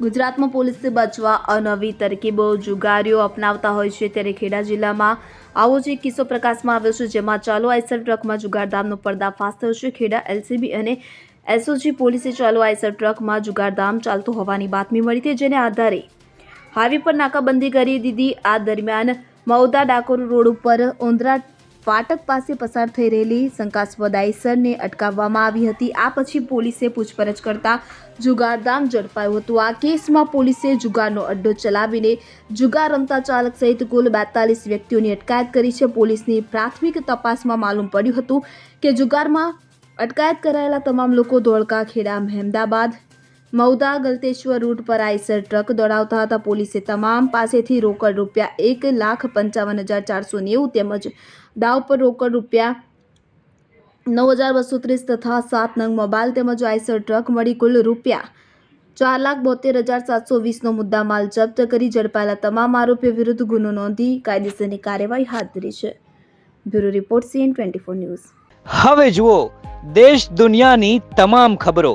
ગુજરાતમાં પોલીસને બચવા અનવી તરકીબો જુગારીઓ અપનાવતા હોય છે. ત્યારે ખેડા જિલ્લામાં આવો જ એક કિસ્સો પ્રકાશમાં આવ્યો છે, જેમાં ચાલુ આઈસર ટ્રકમાં જુગારધામનો પર્દાફાશ થયો છે. ખેડા એલસીબી અને એસઓજી પોલીસે ચાલુ આઈસર ટ્રકમાં જુગારધામ ચાલતું હોવાની બાતમી મળી હતી, જેને આધારે હાઈવે પર નાકાબંધી કરી દીધી. આ દરમિયાન મૌદા ડાકોર રોડ ઉપર ઓંદરા ફાટક પાસે પસાર થઈ રહેલી શંકાસ્પદ આઈસરને અટકાવવામાં આવી હતી. આ પછી પોલીસે પૂછપરછ કરતા જુગારધામ ઝડપાયું હતું. આ કેસમાં પોલીસે જુગારનો અડ્ડો ચલાવીને જુગાર રમતા ચાલક સહિત કુલ બેતાલીસ વ્યક્તિઓની અટકાયત કરી છે. પોલીસની પ્રાથમિક તપાસમાં માલુમ પડ્યું હતું કે જુગારમાં અટકાયત કરાયેલા તમામ લોકો ધોળકા ખેડા, મહેમદાબાદ મૌદા ગલતેશ્વર રૂટ પર આઈસર ટ્રક દોડાવતા હતા. પોલીસે તમામ પાસેથી રોકડ રૂપિયા એક લાખ પંચાવન હજાર ચારસો નેવું તેમજ દાવ પર રોકડ રૂપિયા નવ હજાર બસો ત્રીસ તથા સાત નંગ મોબાઈલ તેમજ આઈસર ટ્રક મળી કુલ રૂપિયા ચાર લાખ બોતેર હજાર સાતસો વીસનો મુદ્દા માલ જપ્ત કરી ઝડપાયેલા તમામ આરોપીઓ વિરુદ્ધ ગુનો નોંધી કાયદેસરની કાર્યવાહી હાથ ધરી છે. Bureau report CN twenty four news. હવે જુઓ, દેશ દુનિયાની તમામ ખબરો.